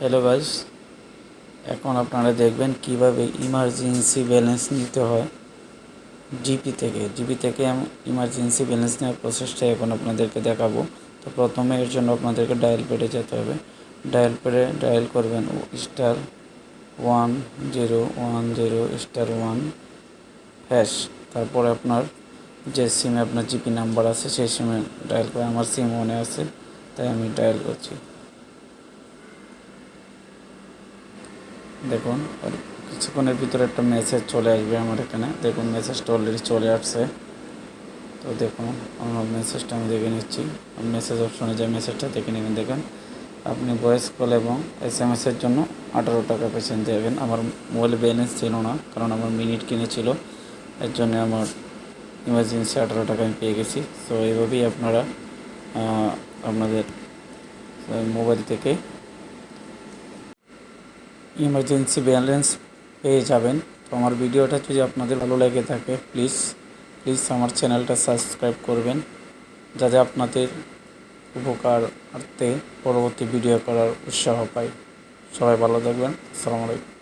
Hello guys, এখন আপনারা দেখবেন কীভাবে ইমার্জেন্সি ব্যালেন্স নিতে হয় জিপি থেকে। জিপি থেকে ইমার্জেন্সি ব্যালেন্স নেওয়ার প্রসেসটা এখন আপনাদেরকে দেখাবো। তো প্রথমে এর জন্য আপনাদেরকে ডায়াল পেডে যেতে হবে। ডায়াল পেডে ডায়াল করবেন star one zero one zero star one hash তারপরে আপনার যে সিমে আপনার জিপি নাম্বার আছে, সেই সিমে ডায়াল করে। আমার সিম মনে আছে, তাই আমি ডায়াল করছি। দেখুন কিছুক্ষণের ভিতরে একটা মেসেজ চলে আসবে আমার এখানে। দেখুন মেসেজটা অলরেডি চলে আসছে। তো দেখুন, আমার মেসেজটা আমি দেখে নিচ্ছি। মেসেজ অপশনে যে মেসেজটা দেখে নেবেন, দেখুন। আপনি ভয়েস কল এবং এস এম এসের জন্য আঠারো টাকা পেছন দেবেন আমার মোবাইল ব্যালেন্স ছিল না, কারণ আমার মিনিট কিনেছিল এর জন্য আমার ইমার্জেন্সি আঠারো টাকা আমি পেয়ে গেছি। সো এইভাবেই আপনারা আপনাদের মোবাইল থেকে ইমার্জেন্সি ব্যালেন্স পেয়ে যাবেন। তো আমার ভিডিওটা যদি আপনাদের ভালো লেগে থাকে প্লিজ প্লিজ আমার চ্যানেলটা সাবস্ক্রাইব করবেন, যাতে আপনাদের উপকার আর্থে পরবর্তী ভিডিও করার উৎসাহ পাই। সবাই ভালো থাকবেন। আসসালামু আলাইকুম।